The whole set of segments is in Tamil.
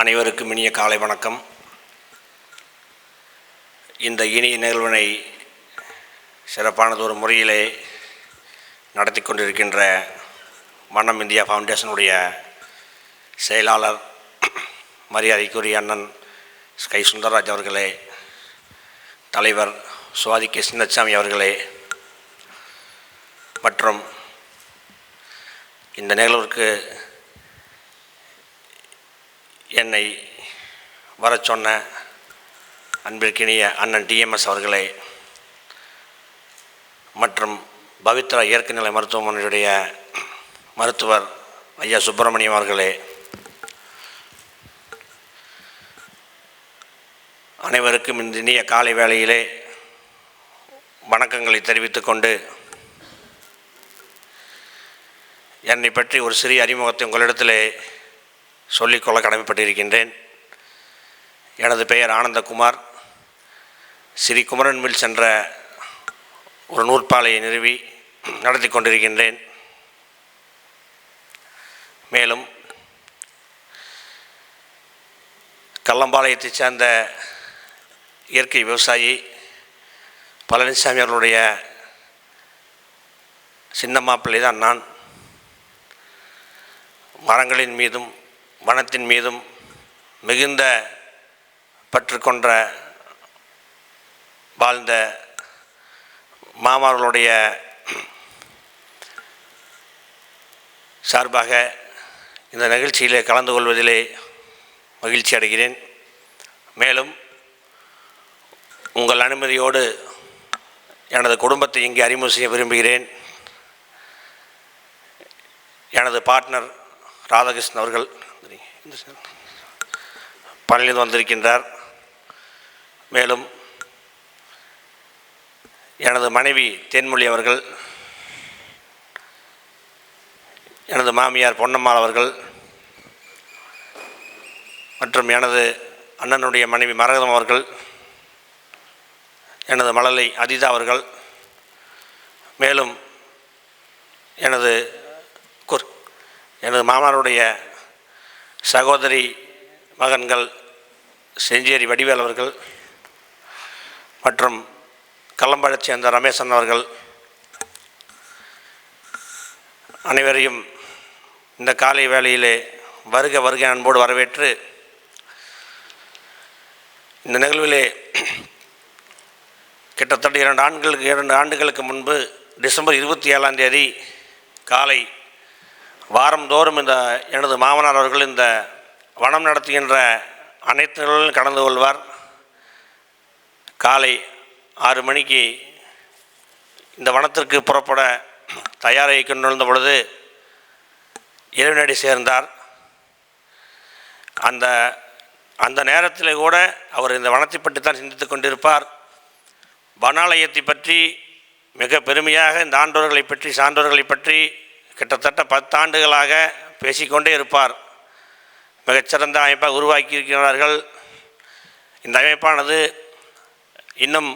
அனைவருக்கும் இனிய காலை வணக்கம். இந்த இனிய நிகழ்வினை சிறப்பானதொரு ஒரு முறையிலே நடத்தி கொண்டிருக்கின்ற மன்னம் இந்தியா ஃபவுண்டேஷனுடைய செயலாளர் மரியாதைக்குரிய அண்ணன் ஸ்கை சுந்தரராஜ் அவர்களே தலைவர் சுவாதி கே. சின்னசாமி அவர்களே மற்றும் இந்த நிகழ்விற்கு என்னை வர சொன்ன அன்பிற்கினிய அண்ணன் டிஎம்எஸ் அவர்களே மற்றும் பவித்ரா இயற்கை நிலை மருத்துவமனையுடைய மருத்துவர் ஐயா சுப்பிரமணியம் அவர்களே அனைவருக்கும் இந்த இனிய காலை வேளையிலே வணக்கங்களை தெரிவித்துக்கொண்டு என்னை பற்றி ஒரு சிறிய அறிமுகத்தை உங்களிடத்திலே சொல்லிக்கொள்ள கடமைப்பட்டிருக்கின்றேன். எனது பெயர் ஆனந்தகுமார். ஸ்ரீ குமரன் மில்ஸ் ஒரு நூற்பாலையை நிறுவி நடத்தி கொண்டிருக்கின்றேன். மேலும் கல்லம்பாளையத்தைச் சேர்ந்த இயற்கை விவசாயி பழனிசாமி அவர்களுடைய சின்ன மாப்பிள்ளை தான் நான். மரங்களின் மீதும் வனத்தின் மீதும் மிகுந்த பற்று கொன்ற வாழ்ந்த மாமார்களுடைய சார்பாக இந்த நிகழ்ச்சியிலே கலந்து கொள்வதிலே மகிழ்ச்சி அடைகிறேன். மேலும் உங்கள் அனுமதியோடு எனது குடும்பத்தை இங்கே அறிமுகம் செய்ய விரும்புகிறேன். எனது பார்ட்னர் ராதாகிருஷ்ணன் அவர்கள் பணியில் வந்திருக்கின்றார். மேலும் எனது மனைவி தென்மொழி அவர்கள் எனது மாமியார் பொன்னம்மாள் அவர்கள் மற்றும் எனது அண்ணனுடைய மனைவி மரகதம் அவர்கள் எனது மழலை அதிதா அவர்கள் மேலும் எனது குர் எனது மாமனாருடைய சகோதரி மகன்கள் செஞ்சேரி வடிவேல் அவர்கள் மற்றும் கல்லம்பாளையச் சேர்ந்த ரமேசன் அவர்கள் அனைவரையும் இந்த காலை வேளையிலே வருக வருக அன்போடு வரவேற்று இந்த நிகழ்விலே கிட்டத்தட்ட இரண்டு ஆண்டுகளுக்கு இரண்டு ஆண்டுகளுக்கு முன்பு டிசம்பர் இருபத்தி ஏழாம் தேதி காலை வாரந்தோறும் இந்த எனது மாமனார் அவர்கள் இந்த வனம் நடத்துகின்ற அனைத்து நிகழ்வுகளிலும் கலந்து கொள்வார். காலை ஆறு மணிக்கு இந்த வனத்திற்கு புறப்பட தயாராகி கொண்டிருந்த பொழுது இறைவனடி சேர்ந்தார். அந்த அந்த நேரத்தில் கூட அவர் இந்த வனத்தை பற்றி தான் சிந்தித்து கொண்டிருப்பார் வனாலயத்தை பற்றி மிக பெருமையாக இந்த ஆண்டோர்களை பற்றி சான்றோர்களை பற்றி கிட்டத்தட்ட பத்தாண்டுகளாக பேசிக்கொண்டே இருப்பார். மிகச்சிறந்த அமைப்பாக உருவாக்கி இருக்கிறார்கள் இந்த அமைப்பானது இன்னும்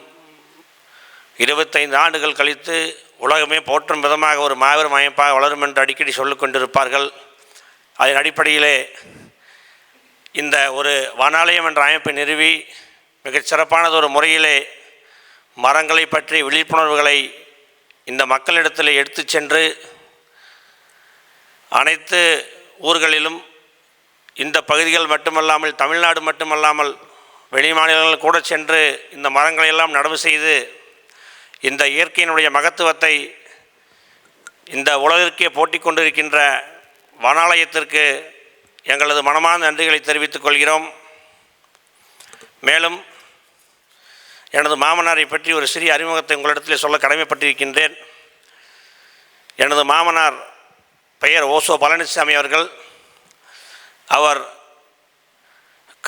இருபத்தைந்து ஆண்டுகள் கழித்து உலகமே போற்றும் விதமாக ஒரு மாபெரும் அமைப்பாக வளரும் என்று அடிக்கடி சொல்லிக்கொண்டிருப்பார்கள் அதன் அடிப்படையிலே இந்த ஒரு வனாலயம் என்ற அமைப்பை நிறுவி மிகச்சிறப்பானது ஒரு முறையிலே மரங்களை பற்றி விழிப்புணர்வுகளை இந்த மக்களிடத்தில் எடுத்துச் சென்று அனைத்து ஊர்களிலும் இந்த பகுதிகள் மட்டுமல்லாமல் தமிழ்நாடு மட்டுமல்லாமல் வெளி மாநிலங்கள் கூட சென்று இந்த மரங்களை எல்லாம் நடவு செய்து இந்த இயற்கையினுடைய மகத்துவத்தை இந்த உலகிற்கே போட்டி கொண்டிருக்கின்ற வனாலயத்திற்கு எங்களது மனமார்ந்த நன்றிகளை தெரிவித்துக் கொள்கிறோம். மேலும் எனது மாமனாரை பற்றி ஒரு சிறிய அறிமுகத்தை உங்களிடத்தில் சொல்ல கடமைப்பட்டிருக்கின்றேன். எனது மாமனார் பெயர் ஓசோ பழனிசாமி அவர்கள். அவர்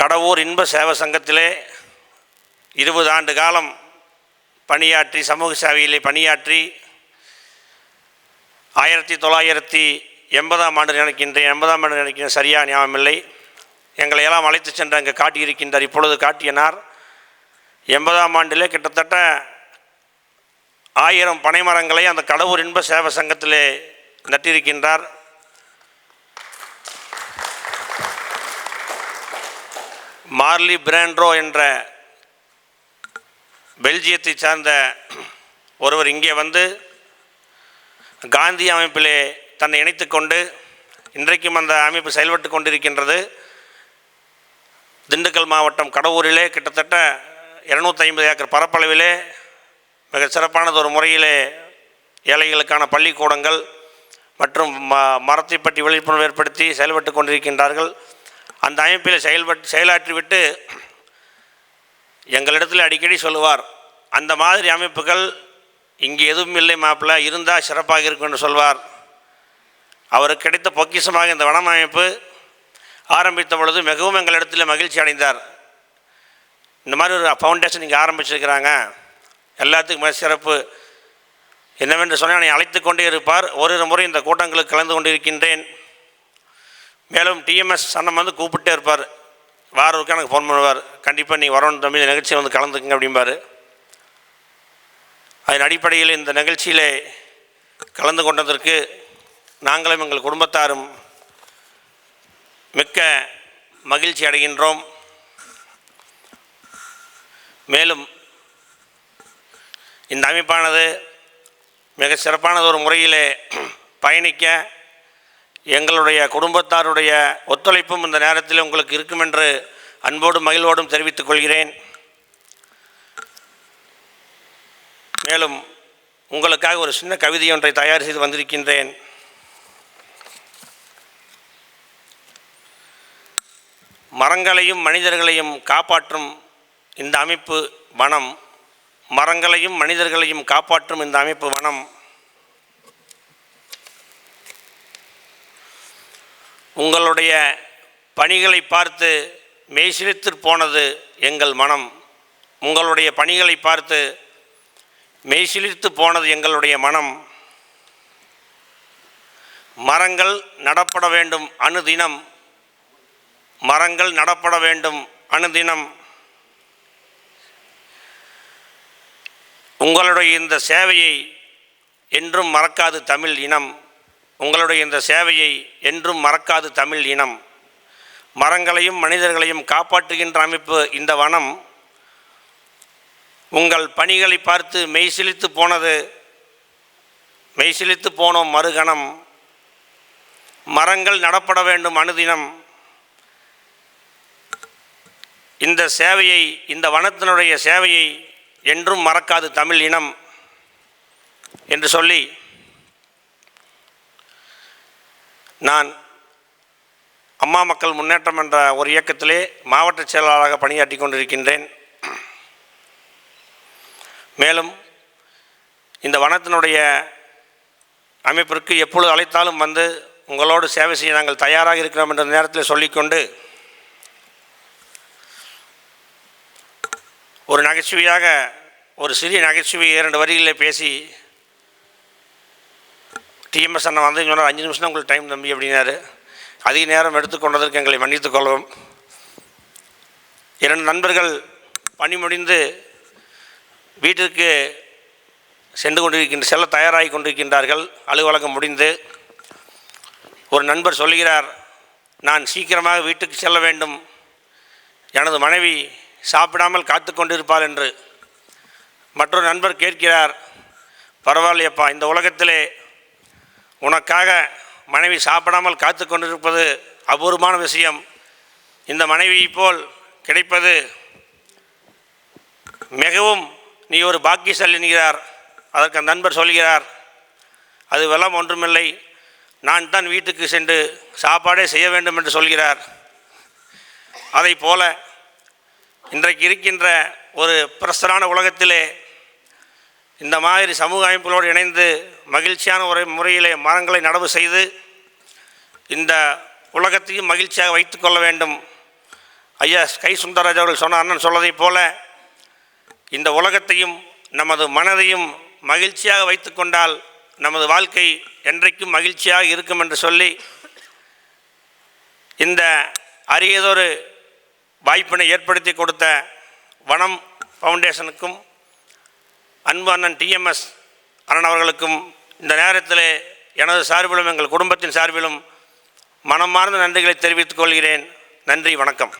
கடவுர் இன்ப சேவை சங்கத்திலே இருபது ஆண்டு காலம் பணியாற்றி சமூக சேவையிலே பணியாற்றி ஆயிரத்தி தொள்ளாயிரத்தி எண்பதாம் ஆண்டு நினைக்கின்றேன். எண்பதாம் ஆண்டு நினைக்கிறேன் சரியாக ஞாபகமில்லை எங்களை எல்லாம் அழைத்து சென்று அங்கே காட்டியிருக்கின்றார். இப்பொழுது காட்டியனார் எண்பதாம் ஆண்டிலே கிட்டத்தட்ட ஆயிரம் பனைமரங்களை அந்த கடவுர் இன்ப சேவை சங்கத்திலே நட்டிருக்கின்றார். மார்லி பிராண்ட்ரோ என்ற பெல்ஜியத்தை சார்ந்த ஒருவர் இங்கே வந்து காந்தி அமைப்பிலே தன்னை இணைத்து கொண்டு இன்றைக்கும் அந்த அமைப்பு செயல்பட்டு கொண்டிருக்கின்றது. திண்டுக்கல் மாவட்டம் கடவுரிலே கிட்டத்தட்ட இரநூத்தி ஐம்பது ஏக்கர் பரப்பளவிலே மிக சிறப்பானது ஒரு முறையிலே ஏழைகளுக்கான பள்ளிக்கூடங்கள் மற்றும் ம மரத்தை பற்றி விழிப்புணர்வு ஏற்படுத்தி செயல்பட்டு கொண்டிருக்கின்றார்கள். அந்த அமைப்பில் செயல்பட்டு செயலாற்றிவிட்டு எங்களிடத்தில் அடிக்கடி சொல்லுவார் அந்த மாதிரி அமைப்புகள் இங்கே எதுவும் இல்லை மாப்பிள்ள இருந்தால் சிறப்பாக இருக்கும் என்று சொல்வார். அவருக்கு கிடைத்த பொக்கிஷமாக இந்த வனம் அமைப்பு ஆரம்பித்த பொழுது மிகவும் எங்களிடத்தில் மகிழ்ச்சி அடைந்தார். இந்த மாதிரி ஒரு ஃபவுண்டேஷன் இங்கே ஆரம்பிச்சிருக்கிறாங்க. எல்லாத்துக்கும் மிக சிறப்பு. என்னவென்று சொன்னால் என்னை அழைத்து கொண்டே இருப்பார். ஓரிரு முறை இந்த கூட்டங்களுக்கு கலந்து கொண்டிருக்கின்றேன். மேலும் டிஎம்எஸ் அண்ணன் வந்து கூப்பிட்டே இருப்பார். வாரூருக்கு எனக்கு ஃபோன் பண்ணுவார். கண்டிப்பாக நீ வரணும் தம்பி. இந்த நிகழ்ச்சியை வந்து கலந்துக்குங்க அப்படிம்பார். அதன் அடிப்படையில் இந்த நிகழ்ச்சியிலே கலந்து கொண்டதற்கு நாங்களும் எங்கள் குடும்பத்தாரும் மிக்க மகிழ்ச்சி அடைகின்றோம். மேலும் இந்த அமைப்பானது மிக சிறப்பானது ஒரு முறையிலே பயணிக்க எங்களுடைய குடும்பத்தாருடைய ஒத்துழைப்பும் இந்த நேரத்தில் உங்களுக்கு இருக்கும் என்று அன்போடும் மகிழ்வோடும் தெரிவித்துக் கொள்கிறேன். மேலும் உங்களுக்காக ஒரு சின்ன கவிதை ஒன்றை தயார் செய்து வந்திருக்கின்றேன். மரங்களையும் மனிதர்களையும் காப்பாற்றும் இந்த அமைப்பு வனம் மரங்களையும் மனிதர்களையும் காப்பாற்றும் இந்த அமைப்பு வனம். உங்களுடைய பணிகளை பார்த்து மெய்சிலித்து போனது எங்கள் மனம். உங்களுடைய பணிகளை பார்த்து மெய்சிலித்து போனது எங்களுடைய மனம். மரங்கள் நடப்பட வேண்டும் அணுதினம். மரங்கள் நடப்பட வேண்டும் அணுதினம். உங்களுடைய இந்த சேவையை என்றும் மறக்காது தமிழ் இனம். உங்களுடைய இந்த சேவையை என்றும் மறக்காது தமிழ் இனம். மரங்களையும் மனிதர்களையும் காப்பாற்றுகின்ற அமைப்பு இந்த வனம். உங்கள் பணிகளை பார்த்து மெய்சிலித்து போனது. மெய்சிலித்து போனோம் மறுகணம். மரங்கள் நடப்பட வேண்டும் அனுதினம் இந்த சேவையை இந்த வனத்தினுடைய சேவையை என்றும் மறக்காது தமிழ் இனம் என்று சொல்லி நான் அம்மா மக்கள் முன்னேற்றம் என்ற ஒரு இயக்கத்திலே மாவட்ட செயலாளராக பணியாற்றி கொண்டிருக்கின்றேன். மேலும் இந்த வனத்தினுடைய அமைப்பிற்கு எப்பொழுது அழைத்தாலும் வந்து உங்களோடு சேவை செய்ய நாங்கள் தயாராக இருக்கிறோம் என்ற நேரத்தில் சொல்லிக்கொண்டு ஒரு நகைச்சுவையாக ஒரு சிறிய நகைச்சுவை இரண்டு வரிகளில் பேசி டிஎம்எஸ் அண்ணன் வந்து சொன்னார் அஞ்சு நிமிஷம் தான் உங்களுக்கு டைம் தம்பி அப்படின்னாரு. அதிக நேரம் எடுத்துக்கொண்டதற்கு எங்களை மன்னித்துக் கொள்ளவும் இரண்டு நண்பர்கள் பணி முடிந்து வீட்டிற்கு சென்று கொண்டிருக்கின்ற செல்ல தயாராகி கொண்டிருக்கின்றார்கள். அலுவலகம் முடிந்து ஒரு நண்பர் சொல்கிறார் நான் சீக்கிரமாக வீட்டுக்கு செல்ல வேண்டும். எனது மனைவி சாப்பிடாமல் காத்து கொண்டிருப்பாள் என்று மற்றொரு நண்பர் கேட்கிறார் பரவாயில்லையப்பா இந்த உலகத்திலே உனக்காக மனைவி சாப்பிடாமல் காத்து கொண்டிருப்பது அபூர்வமான விஷயம். இந்த மனைவியை போல் கிடைப்பது மிகவும் நீ ஒரு பாக்கியசாலி என்கிறார். அதற்கு அந்த நண்பர் சொல்கிறார் அது வெள்ளம் ஒன்றுமில்லை. நான் தான் வீட்டுக்கு சென்று சாப்பாடே செய்ய வேண்டும் என்று சொல்கிறார். அதை போல இன்றைக்கு இருக்கின்ற ஒரு பிரசரான உலகத்திலே இந்த மாதிரி சமூக அமைப்புகளோடு இணைந்து மகிழ்ச்சியான ஒரு முறையிலே மரங்களை நடவு செய்து இந்த உலகத்தையும் மகிழ்ச்சியாக வைத்துக்கொள்ள வேண்டும். ஐயா கை சுந்தரராஜ் அவர்கள் சொன்ன அண்ணன் சொன்னதைப் போல இந்த உலகத்தையும் நமது மனதையும் மகிழ்ச்சியாக வைத்து கொண்டால் நமது வாழ்க்கை என்றைக்கும் மகிழ்ச்சியாக இருக்கும் என்று சொல்லி இந்த அரியதொரு வாய்ப்பினை ஏற்படுத்தி கொடுத்த வனம் ஃபவுண்டேஷனுக்கும் அன்பு அண்ணன் டிஎம்எஸ் அண்ணன் அவர்களுக்கும் இந்த நேரத்தில் எனது சார்பிலும் எங்கள் குடும்பத்தின் சார்பிலும் மனமார்ந்த நன்றிகளை தெரிவித்துக் கொள்கிறேன். நன்றி வணக்கம்.